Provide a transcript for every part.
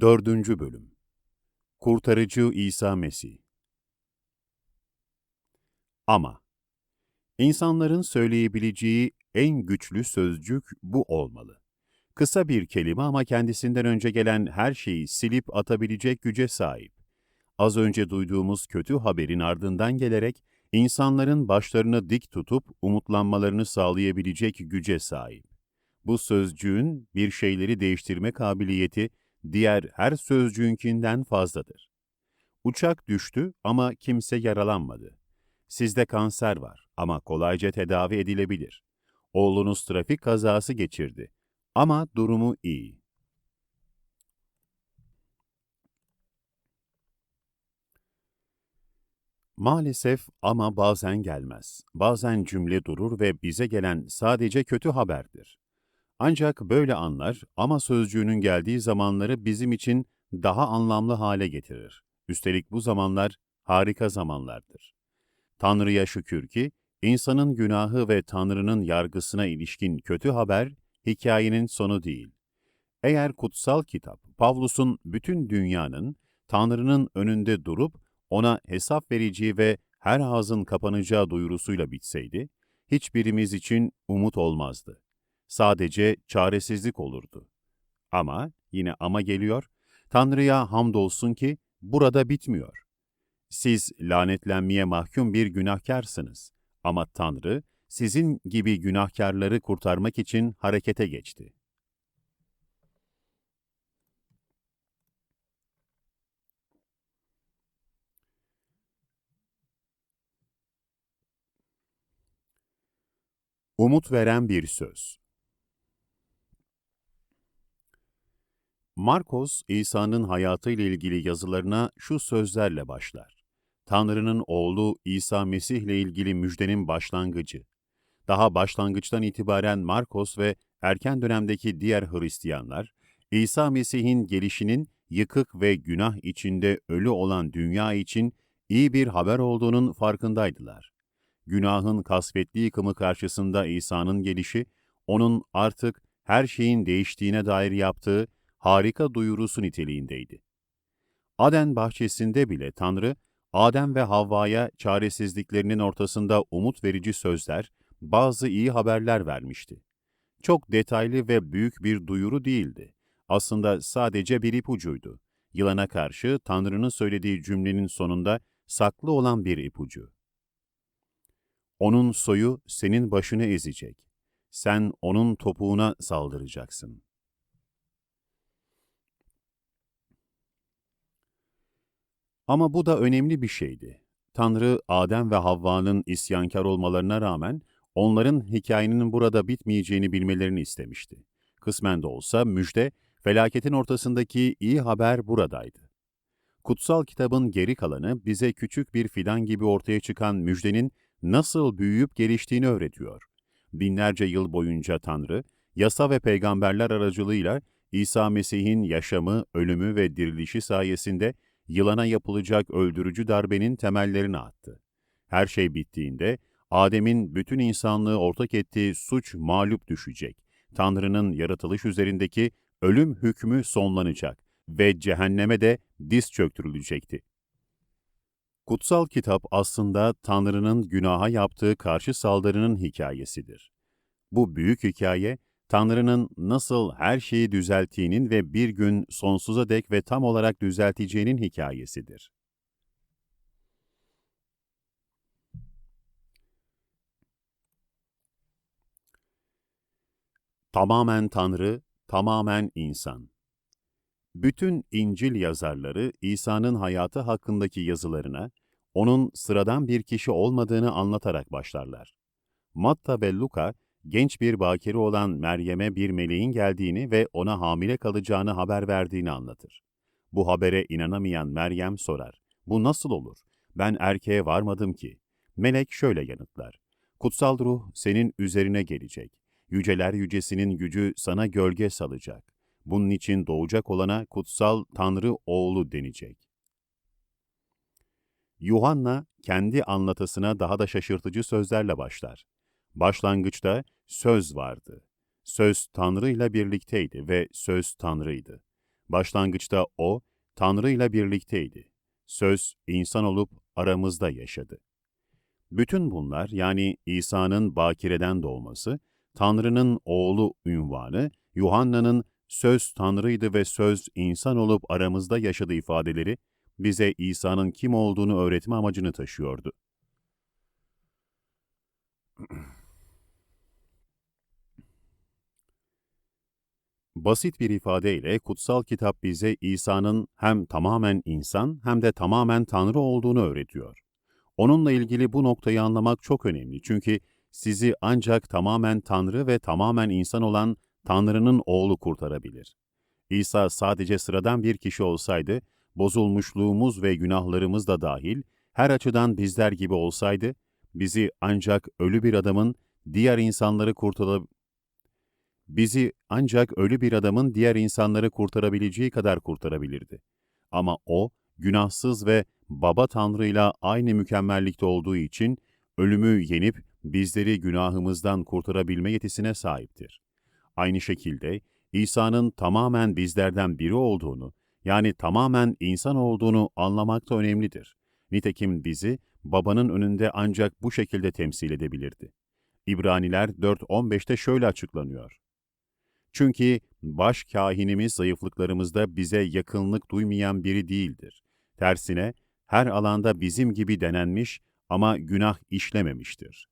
Dördüncü Bölüm Kurtarıcı İsa Mesih Ama İnsanların söyleyebileceği en güçlü sözcük bu olmalı. Kısa bir kelime ama kendisinden önce gelen her şeyi silip atabilecek güce sahip. Az önce duyduğumuz kötü haberin ardından gelerek insanların başlarını dik tutup umutlanmalarını sağlayabilecek güce sahip. Bu sözcüğün bir şeyleri değiştirme kabiliyeti diğer her sözcüğünkinden fazladır. Uçak düştü ama kimse yaralanmadı. Sizde kanser var ama kolayca tedavi edilebilir. Oğlunuz trafik kazası geçirdi ama durumu iyi. Maalesef ama bazen gelmez. Bazen cümle durur ve bize gelen sadece kötü haberdir. Ancak böyle anlar ama sözcüğünün geldiği zamanları bizim için daha anlamlı hale getirir. Üstelik bu zamanlar harika zamanlardır. Tanrı'ya şükür ki insanın günahı ve Tanrı'nın yargısına ilişkin kötü haber hikayenin sonu değil. Eğer kutsal kitap Pavlus'un bütün dünyanın Tanrı'nın önünde durup ona hesap vereceği ve her ağzın kapanacağı duyurusuyla bitseydi, hiçbirimiz için umut olmazdı. Sadece çaresizlik olurdu. Ama, yine ama geliyor, Tanrı'ya hamdolsun ki burada bitmiyor. Siz lanetlenmeye mahkum bir günahkarsınız ama Tanrı sizin gibi günahkarları kurtarmak için harekete geçti. Umut veren bir söz. Markos, İsa'nın hayatıyla ilgili yazılarına şu sözlerle başlar. Tanrı'nın oğlu İsa Mesih ile ilgili müjdenin başlangıcı. Daha başlangıçtan itibaren Markos ve erken dönemdeki diğer Hristiyanlar, İsa Mesih'in gelişinin yıkık ve günah içinde ölü olan dünya için iyi bir haber olduğunun farkındaydılar. Günahın kasvetli yıkımı karşısında İsa'nın gelişi, onun artık her şeyin değiştiğine dair yaptığı harika duyurusu niteliğindeydi. Aden bahçesinde bile Tanrı, Adem ve Havva'ya çaresizliklerinin ortasında umut verici sözler, bazı iyi haberler vermişti. Çok detaylı ve büyük bir duyuru değildi. Aslında sadece bir ipucuydu. Yılana karşı Tanrı'nın söylediği cümlenin sonunda saklı olan bir ipucu. Onun soyu senin başını ezecek. Sen onun topuğuna saldıracaksın. Ama bu da önemli bir şeydi. Tanrı, Adem ve Havva'nın isyankar olmalarına rağmen onların hikayenin burada bitmeyeceğini bilmelerini istemişti. Kısmen de olsa müjde, felaketin ortasındaki iyi haber buradaydı. Kutsal kitabın geri kalanı bize küçük bir fidan gibi ortaya çıkan müjdenin nasıl büyüyüp geliştiğini öğretiyor. Binlerce yıl boyunca Tanrı, yasa ve peygamberler aracılığıyla İsa Mesih'in yaşamı, ölümü ve dirilişi sayesinde yılana yapılacak öldürücü darbenin temellerini attı. Her şey bittiğinde, Adem'in bütün insanlığı ortak ettiği suç mağlup düşecek. Tanrı'nın yaratılış üzerindeki ölüm hükmü sonlanacak ve cehenneme de diz çöktürülecekti. Kutsal kitap aslında Tanrı'nın günaha yaptığı karşı saldırının hikayesidir. Bu büyük hikaye, Tanrı'nın nasıl her şeyi düzelttiğinin ve bir gün sonsuza dek ve tam olarak düzelteceğinin hikayesidir. Tamamen Tanrı, tamamen insan. Bütün İncil yazarları İsa'nın hayatı hakkındaki yazılarına, onun sıradan bir kişi olmadığını anlatarak başlarlar. Matta ve Luka, genç bir bakire olan Meryem'e bir meleğin geldiğini ve ona hamile kalacağını haber verdiğini anlatır. Bu habere inanamayan Meryem sorar, bu nasıl olur? Ben erkeğe varmadım ki. Melek şöyle yanıtlar, kutsal ruh senin üzerine gelecek. Yüceler yücesinin gücü sana gölge salacak. Bunun için doğacak olana kutsal Tanrı oğlu denecek. Yuhanna kendi anlatısına daha da şaşırtıcı sözlerle başlar. Başlangıçta söz vardı. Söz Tanrı ile birlikteydi ve söz Tanrı'ydı. Başlangıçta O, Tanrı ile birlikteydi. Söz, insan olup aramızda yaşadı. Bütün bunlar yani İsa'nın bakireden doğması, Tanrı'nın oğlu ünvanı, Yuhanna'nın söz Tanrı'ydı ve söz insan olup aramızda yaşadı ifadeleri bize İsa'nın kim olduğunu öğretme amacını taşıyordu. Basit bir ifadeyle kutsal kitap bize İsa'nın hem tamamen insan hem de tamamen Tanrı olduğunu öğretiyor. Onunla ilgili bu noktayı anlamak çok önemli çünkü sizi ancak tamamen Tanrı ve tamamen insan olan Tanrı'nın oğlu kurtarabilir. İsa sadece sıradan bir kişi olsaydı, bozulmuşluğumuz ve günahlarımız da dahil, her açıdan bizler gibi olsaydı, bizi ancak ölü bir adamın diğer insanları kurtarab bizi ancak ölü bir adamın diğer insanları kurtarabileceği kadar kurtarabilirdi. Ama o, günahsız ve Baba Tanrı'yla aynı mükemmellikte olduğu için ölümü yenip bizleri günahımızdan kurtarabilme yetisine sahiptir. Aynı şekilde İsa'nın tamamen bizlerden biri olduğunu, yani tamamen insan olduğunu anlamak da önemlidir. Nitekim bizi babanın önünde ancak bu şekilde temsil edebilirdi. İbraniler 4.15'te şöyle açıklanıyor. Çünkü baş kahinimiz zayıflıklarımızda bize yakınlık duymayan biri değildir. Tersine her alanda bizim gibi denenmiş ama günah işlememiştir.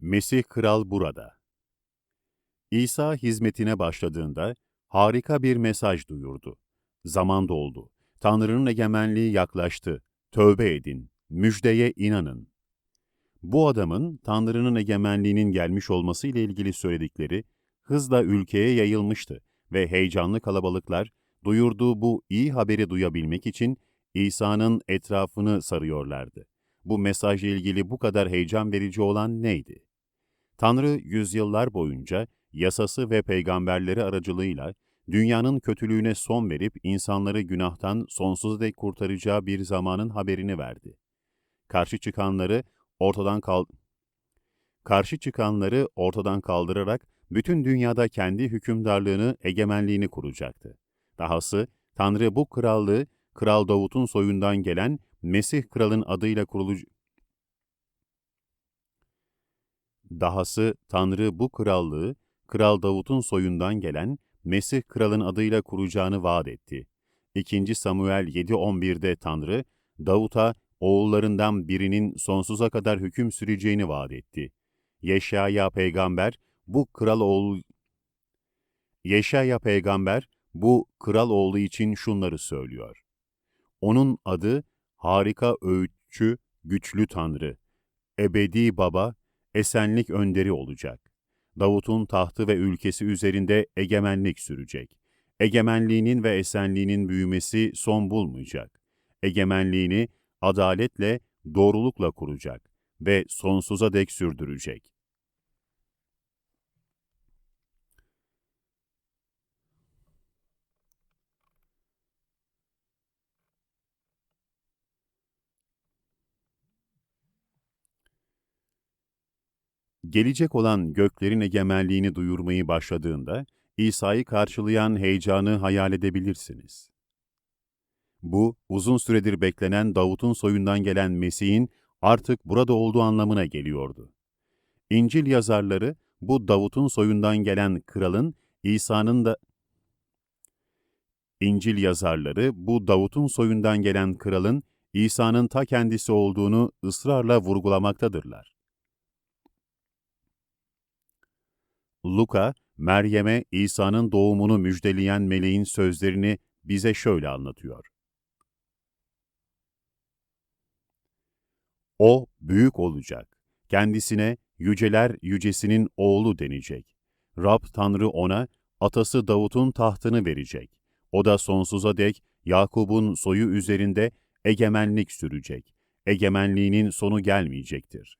Mesih Kral burada. İsa hizmetine başladığında harika bir mesaj duyurdu. Zaman doldu. Tanrı'nın egemenliği yaklaştı. Tövbe edin. Müjdeye inanın. Bu adamın Tanrı'nın egemenliğinin gelmiş olması ile ilgili söyledikleri hızla ülkeye yayılmıştı ve heyecanlı kalabalıklar duyurduğu bu iyi haberi duyabilmek için İsa'nın etrafını sarıyorlardı. Bu mesajla ilgili bu kadar heyecan verici olan neydi? Tanrı yüzyıllar boyunca yasası ve peygamberleri aracılığıyla dünyanın kötülüğüne son verip insanları günahtan sonsuza dek kurtaracağı bir zamanın haberini verdi. Karşı çıkanları ortadan kal Karşı çıkanları ortadan kaldırarak bütün dünyada kendi hükümdarlığını, egemenliğini kuracaktı. Dahası Tanrı bu krallığı Kral Davut'un soyundan gelen Mesih Kral'ın adıyla kurulacak Dahası Tanrı bu krallığı, Kral Davut'un soyundan gelen Mesih Kral'ın adıyla kuracağını vaat etti. 2. Samuel 7.11'de Tanrı, Davut'a oğullarından birinin sonsuza kadar hüküm süreceğini vaat etti. Yeşaya peygamber, bu kral oğlu Yeşaya peygamber, bu kral oğlu için şunları söylüyor. Onun adı, harika öğütçü, güçlü Tanrı, ebedi baba, esenlik önderi olacak. Davut'un tahtı ve ülkesi üzerinde egemenlik sürecek. Egemenliğinin ve esenliğinin büyümesi son bulmayacak. Egemenliğini adaletle, doğrulukla kuracak ve sonsuza dek sürdürecek. Gelecek olan göklerin egemenliğini duyurmayı başladığında, İsa'yı karşılayan heyecanı hayal edebilirsiniz. Bu, uzun süredir beklenen Davut'un soyundan gelen Mesih'in artık burada olduğu anlamına geliyordu. İncil yazarları, bu Davut'un soyundan gelen kralın, İsa'nın da İncil yazarları, bu Davut'un soyundan gelen kralın, İsa'nın ta kendisi olduğunu ısrarla vurgulamaktadırlar. Luka, Meryem'e İsa'nın doğumunu müjdeleyen meleğin sözlerini bize şöyle anlatıyor. O büyük olacak. Kendisine yüceler yücesinin oğlu denecek. Rab Tanrı ona atası Davut'un tahtını verecek. O da sonsuza dek Yakub'un soyu üzerinde egemenlik sürecek. Egemenliğinin sonu gelmeyecektir.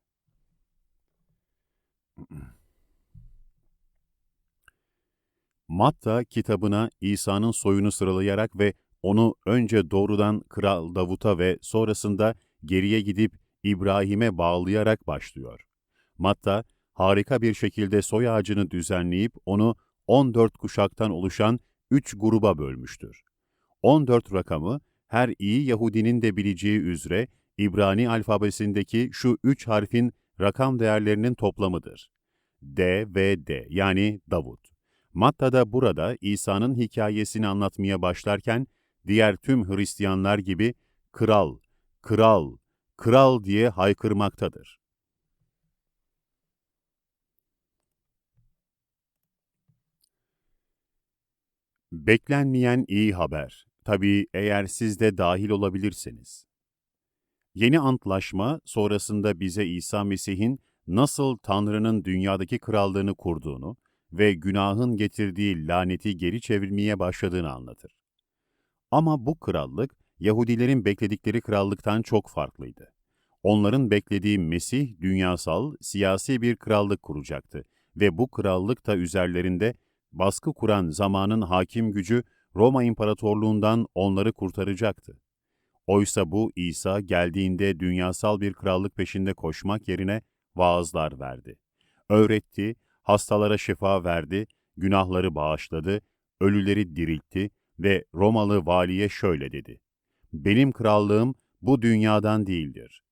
Matta kitabına İsa'nın soyunu sıralayarak ve onu önce doğrudan Kral Davut'a ve sonrasında geriye gidip İbrahim'e bağlayarak başlıyor. Matta, harika bir şekilde soy ağacını düzenleyip onu 14 kuşaktan oluşan 3 gruba bölmüştür. 14 rakamı, her iyi Yahudinin de bileceği üzere İbrani alfabesindeki şu üç harfin rakam değerlerinin toplamıdır. D ve D yani Davut. Matta da burada İsa'nın hikayesini anlatmaya başlarken diğer tüm Hristiyanlar gibi kral, kral, kral diye haykırmaktadır. Beklenmeyen iyi haber. Tabii eğer siz de dahil olabilirseniz. Yeni antlaşma sonrasında bize İsa Mesih'in nasıl Tanrı'nın dünyadaki krallığını kurduğunu ve günahın getirdiği laneti geri çevirmeye başladığını anlatır. Ama bu krallık Yahudilerin bekledikleri krallıktan çok farklıydı. Onların beklediği Mesih dünyasal, siyasi bir krallık kuracaktı ve bu krallık da üzerlerinde baskı kuran zamanın hakim gücü Roma İmparatorluğundan onları kurtaracaktı. Oysa bu İsa geldiğinde dünyasal bir krallık peşinde koşmak yerine vaazlar verdi. Öğretti, hastalara şifa verdi, günahları bağışladı, ölüleri diriltti ve Romalı valiye şöyle dedi. Benim krallığım bu dünyadan değildir.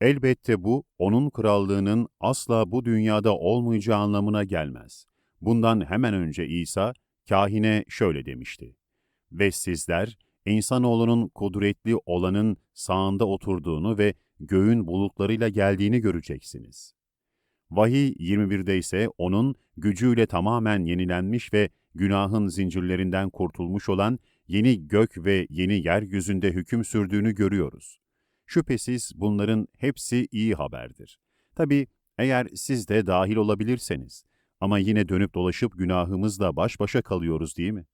Elbette bu, onun krallığının asla bu dünyada olmayacağı anlamına gelmez. Bundan hemen önce İsa, kahine şöyle demişti. Ve sizler, insanoğlunun kudretli olanın sağında oturduğunu ve göğün bulutlarıyla geldiğini göreceksiniz. Vahiy 21'de ise onun gücüyle tamamen yenilenmiş ve günahın zincirlerinden kurtulmuş olan yeni gök ve yeni yeryüzünde hüküm sürdüğünü görüyoruz. Şüphesiz bunların hepsi iyi haberdir. Tabi eğer siz de dahil olabilirseniz. Ama yine dönüp dolaşıp günahımızla baş başa kalıyoruz değil mi?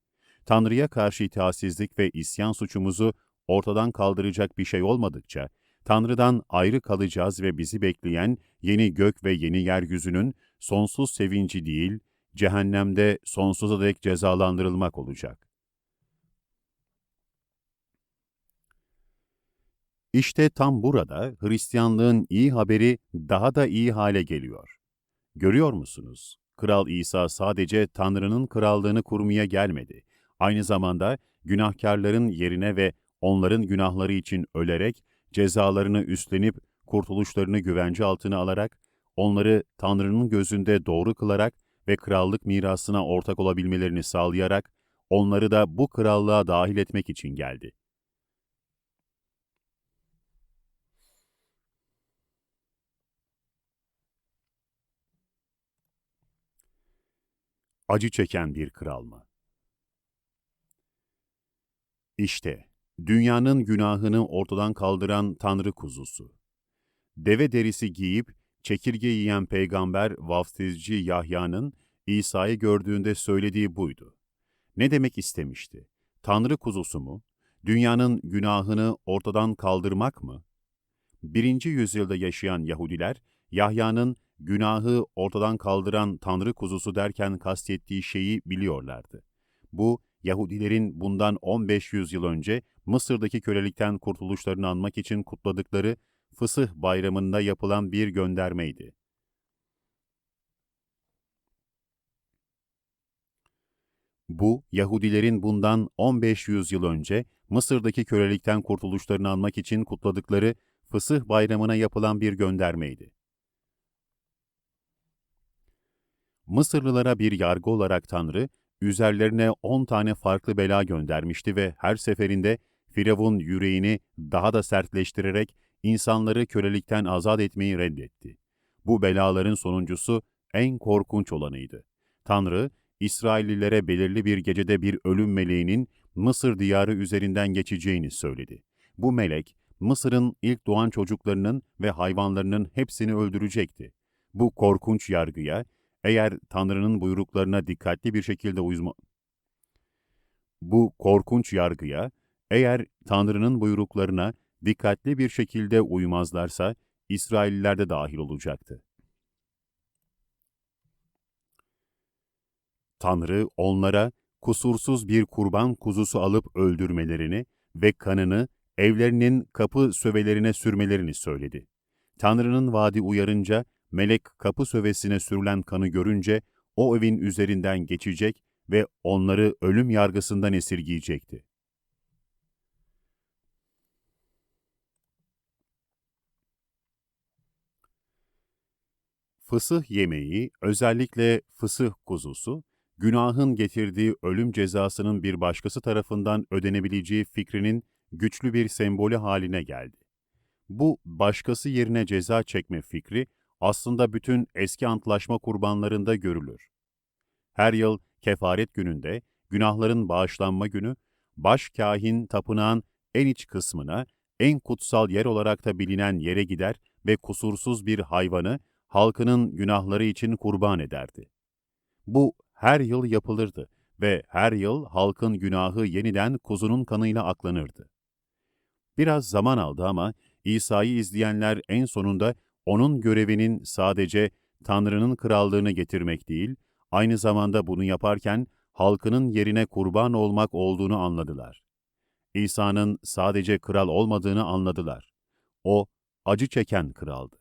Tanrı'ya karşı itaatsizlik ve isyan suçumuzu ortadan kaldıracak bir şey olmadıkça, Tanrı'dan ayrı kalacağız ve bizi bekleyen yeni gök ve yeni yeryüzünün sonsuz sevinci değil, cehennemde sonsuza dek cezalandırılmak olacak. İşte tam burada Hristiyanlığın iyi haberi daha da iyi hale geliyor. Görüyor musunuz? Kral İsa sadece Tanrı'nın krallığını kurmaya gelmedi. Aynı zamanda günahkarların yerine ve onların günahları için ölerek, cezalarını üstlenip, kurtuluşlarını güvence altına alarak, onları Tanrı'nın gözünde doğru kılarak ve krallık mirasına ortak olabilmelerini sağlayarak, onları da bu krallığa dahil etmek için geldi. acı çeken bir kral mı? İşte, dünyanın günahını ortadan kaldıran Tanrı kuzusu. Deve derisi giyip, çekirge yiyen peygamber vaftizci Yahya'nın İsa'yı gördüğünde söylediği buydu. Ne demek istemişti? Tanrı kuzusu mu? Dünyanın günahını ortadan kaldırmak mı? Birinci yüzyılda yaşayan Yahudiler, Yahya'nın günahı ortadan kaldıran Tanrı kuzusu derken kastettiği şeyi biliyorlardı. Bu, Yahudilerin bundan 15 yüzyıl önce Mısır'daki kölelikten kurtuluşlarını anmak için kutladıkları Fısıh bayramında yapılan bir göndermeydi. Bu, Yahudilerin bundan 15 yüzyıl önce Mısır'daki kölelikten kurtuluşlarını anmak için kutladıkları Fısıh bayramına yapılan bir göndermeydi. Mısırlılara bir yargı olarak Tanrı, üzerlerine on tane farklı bela göndermişti ve her seferinde Firavun yüreğini daha da sertleştirerek insanları kölelikten azat etmeyi reddetti. Bu belaların sonuncusu en korkunç olanıydı. Tanrı, İsraillilere belirli bir gecede bir ölüm meleğinin Mısır diyarı üzerinden geçeceğini söyledi. Bu melek, Mısır'ın ilk doğan çocuklarının ve hayvanlarının hepsini öldürecekti. Bu korkunç yargıya eğer Tanrı'nın buyruklarına dikkatli bir şekilde uyma... Bu korkunç yargıya, eğer Tanrı'nın buyruklarına dikkatli bir şekilde uymazlarsa, İsrailliler de dahil olacaktı. Tanrı onlara kusursuz bir kurban kuzusu alıp öldürmelerini ve kanını evlerinin kapı sövelerine sürmelerini söyledi. Tanrı'nın vaadi uyarınca, melek kapı sövesine sürülen kanı görünce o evin üzerinden geçecek ve onları ölüm yargısından esirgeyecekti. Fısıh yemeği, özellikle fısıh kuzusu, günahın getirdiği ölüm cezasının bir başkası tarafından ödenebileceği fikrinin güçlü bir sembolü haline geldi. Bu başkası yerine ceza çekme fikri aslında bütün eski antlaşma kurbanlarında görülür. Her yıl kefaret gününde, günahların bağışlanma günü, baş kahin tapınağın en iç kısmına, en kutsal yer olarak da bilinen yere gider ve kusursuz bir hayvanı halkının günahları için kurban ederdi. Bu her yıl yapılırdı ve her yıl halkın günahı yeniden kuzunun kanıyla aklanırdı. Biraz zaman aldı ama İsa'yı izleyenler en sonunda onun görevinin sadece Tanrı'nın krallığını getirmek değil, aynı zamanda bunu yaparken halkının yerine kurban olmak olduğunu anladılar. İsa'nın sadece kral olmadığını anladılar. O, acı çeken kraldı.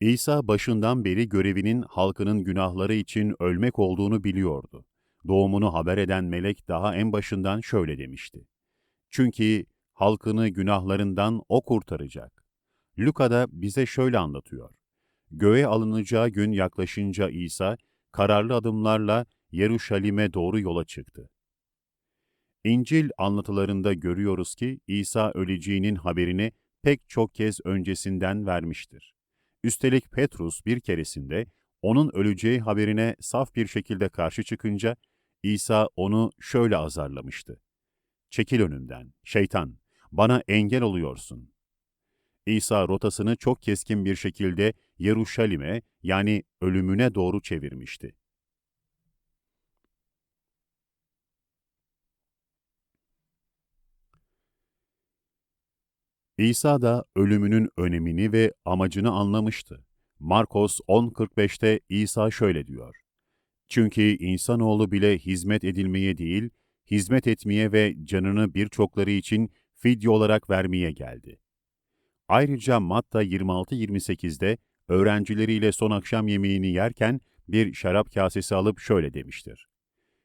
İsa başından beri görevinin halkının günahları için ölmek olduğunu biliyordu. Doğumunu haber eden melek daha en başından şöyle demişti. Çünkü halkını günahlarından o kurtaracak. Luka'da bize şöyle anlatıyor. Göğe alınacağı gün yaklaşınca İsa, kararlı adımlarla Yeruşalim'e doğru yola çıktı. İncil anlatılarında görüyoruz ki İsa öleceğinin haberini pek çok kez öncesinden vermiştir. Üstelik Petrus bir keresinde onun öleceği haberine saf bir şekilde karşı çıkınca İsa onu şöyle azarlamıştı. Çekil önümden, şeytan, bana engel oluyorsun. İsa rotasını çok keskin bir şekilde Yeruşalim'e yani ölümüne doğru çevirmişti. İsa da ölümünün önemini ve amacını anlamıştı. Markos 10.45'te İsa şöyle diyor. Çünkü insanoğlu bile hizmet edilmeye değil, hizmet etmeye ve canını birçokları için fidye olarak vermeye geldi. Ayrıca Matta 26-28'de öğrencileriyle son akşam yemeğini yerken bir şarap kasesi alıp şöyle demiştir.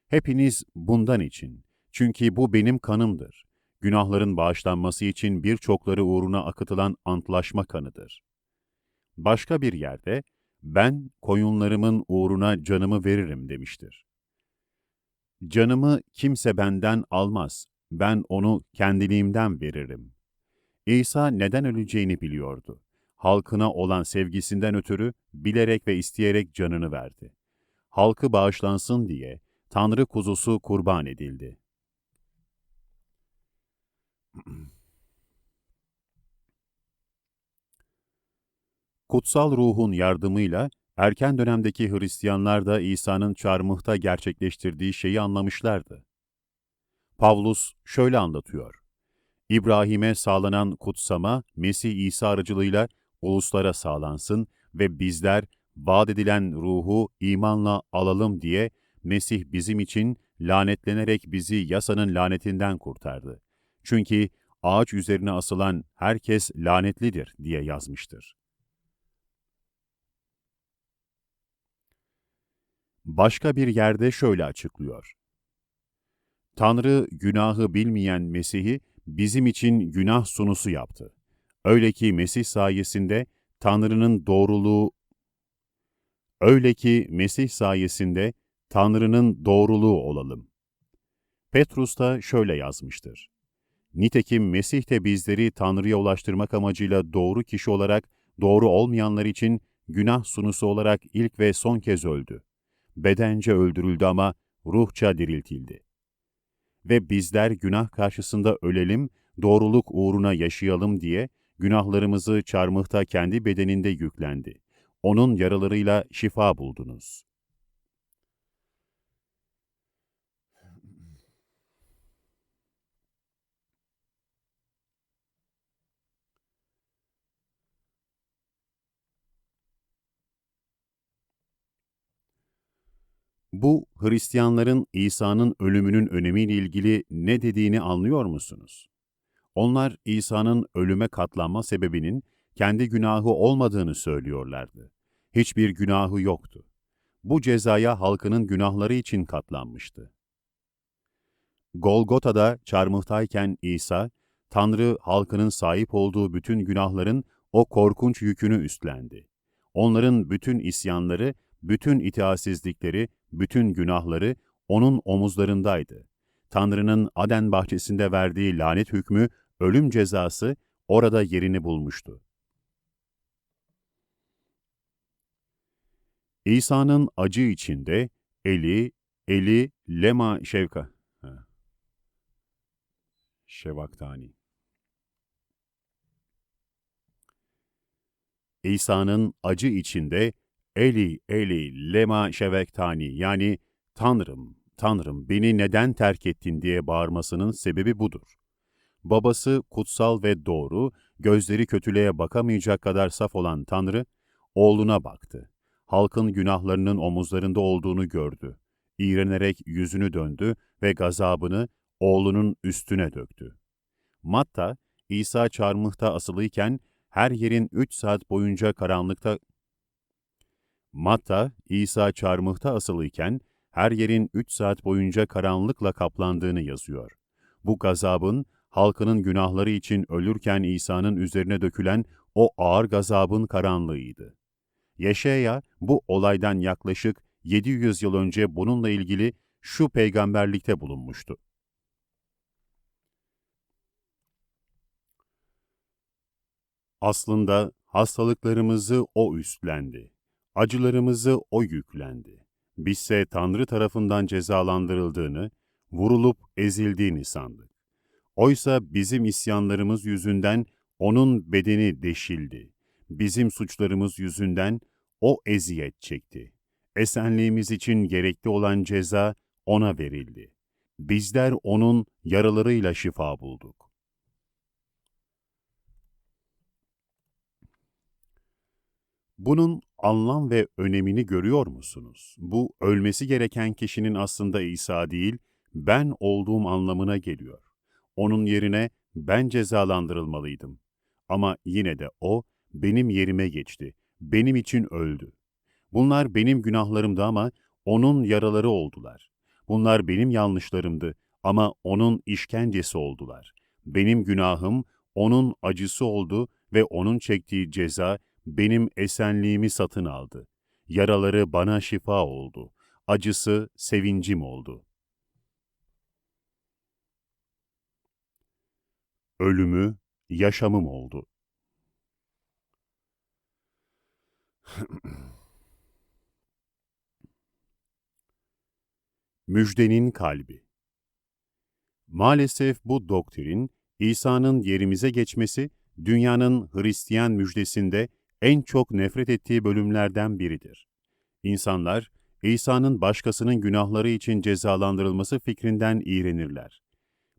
Hepiniz bundan için, çünkü bu benim kanımdır günahların bağışlanması için birçokları uğruna akıtılan antlaşma kanıdır. Başka bir yerde, ben koyunlarımın uğruna canımı veririm demiştir. Canımı kimse benden almaz, ben onu kendiliğimden veririm. İsa neden öleceğini biliyordu. Halkına olan sevgisinden ötürü bilerek ve isteyerek canını verdi. Halkı bağışlansın diye Tanrı kuzusu kurban edildi. Kutsal ruhun yardımıyla erken dönemdeki Hristiyanlar da İsa'nın çarmıhta gerçekleştirdiği şeyi anlamışlardı. Pavlus şöyle anlatıyor. İbrahim'e sağlanan kutsama, Mesih İsa aracılığıyla uluslara sağlansın ve bizler vaat edilen ruhu imanla alalım diye Mesih bizim için lanetlenerek bizi yasanın lanetinden kurtardı. Çünkü ağaç üzerine asılan herkes lanetlidir diye yazmıştır. Başka bir yerde şöyle açıklıyor. Tanrı günahı bilmeyen Mesih'i bizim için günah sunusu yaptı. Öyle ki Mesih sayesinde Tanrı'nın doğruluğu Öyle ki Mesih sayesinde Tanrı'nın doğruluğu olalım. Petrus da şöyle yazmıştır. Nitekim Mesih de bizleri Tanrı'ya ulaştırmak amacıyla doğru kişi olarak doğru olmayanlar için günah sunusu olarak ilk ve son kez öldü. Bedence öldürüldü ama ruhça diriltildi. Ve bizler günah karşısında ölelim, doğruluk uğruna yaşayalım diye günahlarımızı çarmıhta kendi bedeninde yüklendi. Onun yaralarıyla şifa buldunuz. Bu Hristiyanların İsa'nın ölümünün önemiyle ilgili ne dediğini anlıyor musunuz? Onlar İsa'nın ölüme katlanma sebebinin kendi günahı olmadığını söylüyorlardı. Hiçbir günahı yoktu. Bu cezaya halkının günahları için katlanmıştı. Golgota'da çarmıhtayken İsa, Tanrı halkının sahip olduğu bütün günahların o korkunç yükünü üstlendi. Onların bütün isyanları, bütün itaatsizlikleri, bütün günahları onun omuzlarındaydı. Tanrı'nın Aden bahçesinde verdiği lanet hükmü, ölüm cezası orada yerini bulmuştu. İsa'nın acı içinde Eli, Eli, Lema Şevka. Ha. Şevaktani. İsa'nın acı içinde Eli, Eli, Lema Şevektani yani Tanrım, Tanrım beni neden terk ettin diye bağırmasının sebebi budur. Babası kutsal ve doğru, gözleri kötülüğe bakamayacak kadar saf olan Tanrı, oğluna baktı. Halkın günahlarının omuzlarında olduğunu gördü. İğrenerek yüzünü döndü ve gazabını oğlunun üstüne döktü. Matta, İsa çarmıhta asılıyken her yerin üç saat boyunca karanlıkta Matta, İsa çarmıhta asılıyken her yerin üç saat boyunca karanlıkla kaplandığını yazıyor. Bu gazabın, halkının günahları için ölürken İsa'nın üzerine dökülen o ağır gazabın karanlığıydı. Yeşaya bu olaydan yaklaşık 700 yıl önce bununla ilgili şu peygamberlikte bulunmuştu. Aslında hastalıklarımızı O üstlendi. Acılarımızı O yüklendi. Bizse Tanrı tarafından cezalandırıldığını, vurulup ezildiğini sandık. Oysa bizim isyanlarımız yüzünden O'nun bedeni deşildi. Bizim suçlarımız yüzünden O eziyet çekti. Esenliğimiz için gerekli olan ceza O'na verildi. Bizler O'nun yaralarıyla şifa bulduk. Bunun anlam ve önemini görüyor musunuz? Bu ölmesi gereken kişinin aslında İsa değil, ben olduğum anlamına geliyor. Onun yerine ben cezalandırılmalıydım. Ama yine de o benim yerime geçti. Benim için öldü. Bunlar benim günahlarımdı ama onun yaraları oldular. Bunlar benim yanlışlarımdı ama onun işkencesi oldular. Benim günahım onun acısı oldu ve onun çektiği ceza benim esenliğimi satın aldı. Yaraları bana şifa oldu. Acısı sevincim oldu. Ölümü yaşamım oldu. Müjdenin kalbi Maalesef bu doktrin, İsa'nın yerimize geçmesi, dünyanın Hristiyan müjdesinde en çok nefret ettiği bölümlerden biridir. İnsanlar, İsa'nın başkasının günahları için cezalandırılması fikrinden iğrenirler.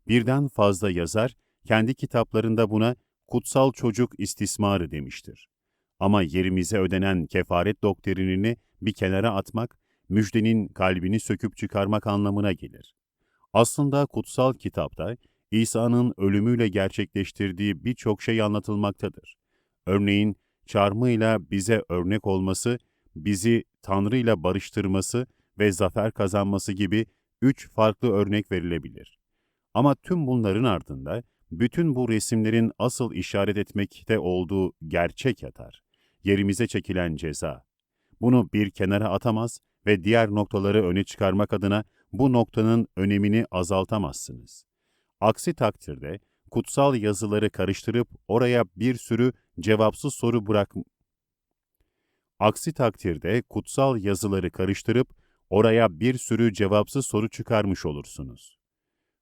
Birden fazla yazar, kendi kitaplarında buna kutsal çocuk istismarı demiştir. Ama yerimize ödenen kefaret doktrinini bir kenara atmak, müjdenin kalbini söküp çıkarmak anlamına gelir. Aslında kutsal kitapta İsa'nın ölümüyle gerçekleştirdiği birçok şey anlatılmaktadır. Örneğin çarmıhıyla bize örnek olması, bizi Tanrı ile barıştırması ve zafer kazanması gibi üç farklı örnek verilebilir. Ama tüm bunların ardında bütün bu resimlerin asıl işaret etmekte olduğu gerçek yatar. Yerimize çekilen ceza. Bunu bir kenara atamaz ve diğer noktaları öne çıkarmak adına bu noktanın önemini azaltamazsınız. Aksi takdirde kutsal yazıları karıştırıp oraya bir sürü cevapsız soru bırak Aksi takdirde kutsal yazıları karıştırıp oraya bir sürü cevapsız soru çıkarmış olursunuz.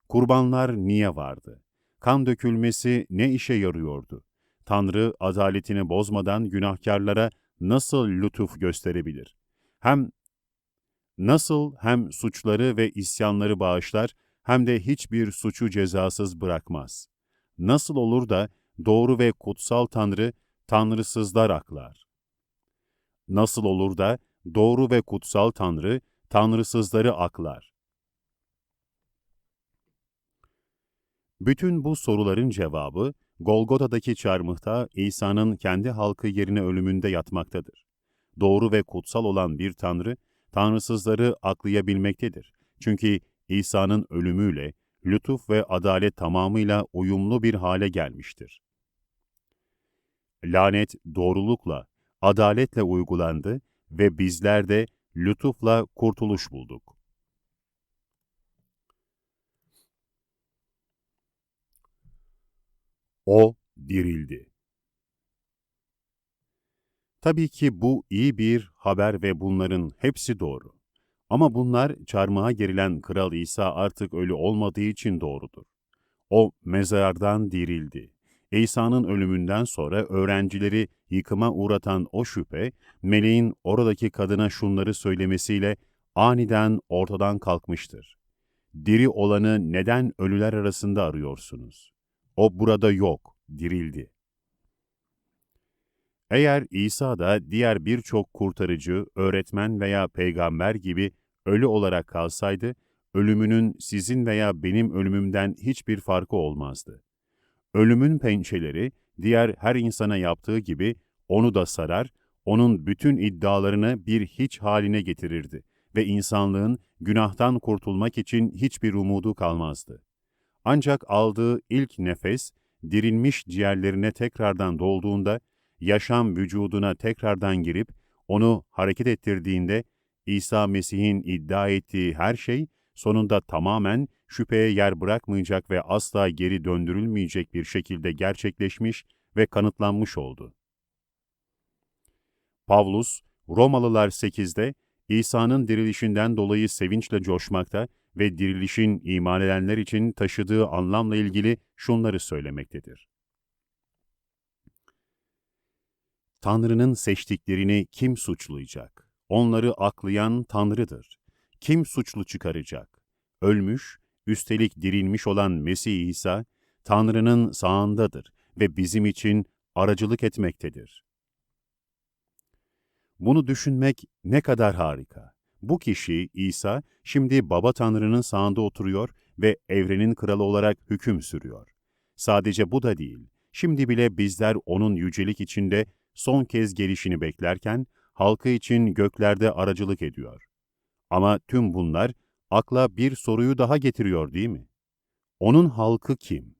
Kurbanlar niye vardı? Kan dökülmesi ne işe yarıyordu? Tanrı adaletini bozmadan günahkarlara nasıl lütuf gösterebilir? Hem nasıl hem suçları ve isyanları bağışlar hem de hiçbir suçu cezasız bırakmaz. Nasıl olur da doğru ve kutsal Tanrı tanrısızlar aklar? Nasıl olur da doğru ve kutsal Tanrı tanrısızları aklar. Bütün bu soruların cevabı, Golgota'daki çarmıhta İsa'nın kendi halkı yerine ölümünde yatmaktadır. Doğru ve kutsal olan bir Tanrı, tanrısızları aklayabilmektedir. Çünkü İsa'nın ölümüyle, lütuf ve adalet tamamıyla uyumlu bir hale gelmiştir. Lanet doğrulukla, adaletle uygulandı ve bizler de lütufla kurtuluş bulduk. O dirildi. Tabii ki bu iyi bir haber ve bunların hepsi doğru. Ama bunlar çarmıha gerilen Kral İsa artık ölü olmadığı için doğrudur. O mezardan dirildi. İsa'nın ölümünden sonra öğrencileri yıkıma uğratan o şüphe, meleğin oradaki kadına şunları söylemesiyle aniden ortadan kalkmıştır. Diri olanı neden ölüler arasında arıyorsunuz? O burada yok, dirildi. Eğer İsa da diğer birçok kurtarıcı, öğretmen veya peygamber gibi ölü olarak kalsaydı, ölümünün sizin veya benim ölümümden hiçbir farkı olmazdı. Ölümün pençeleri, diğer her insana yaptığı gibi onu da sarar, onun bütün iddialarını bir hiç haline getirirdi ve insanlığın günahtan kurtulmak için hiçbir umudu kalmazdı. Ancak aldığı ilk nefes, dirilmiş ciğerlerine tekrardan dolduğunda, yaşam vücuduna tekrardan girip, onu hareket ettirdiğinde, İsa Mesih'in iddia ettiği her şey, sonunda tamamen şüpheye yer bırakmayacak ve asla geri döndürülmeyecek bir şekilde gerçekleşmiş ve kanıtlanmış oldu. Pavlus, Romalılar 8'de İsa'nın dirilişinden dolayı sevinçle coşmakta ve dirilişin iman edenler için taşıdığı anlamla ilgili şunları söylemektedir. Tanrı'nın seçtiklerini kim suçlayacak? Onları aklayan Tanrı'dır. Kim suçlu çıkaracak? Ölmüş, üstelik dirilmiş olan Mesih İsa, Tanrı'nın sağındadır ve bizim için aracılık etmektedir. Bunu düşünmek ne kadar harika. Bu kişi İsa şimdi Baba Tanrı'nın sağında oturuyor ve evrenin kralı olarak hüküm sürüyor. Sadece bu da değil. Şimdi bile bizler onun yücelik içinde son kez gelişini beklerken halkı için göklerde aracılık ediyor. Ama tüm bunlar akla bir soruyu daha getiriyor değil mi? Onun halkı kim?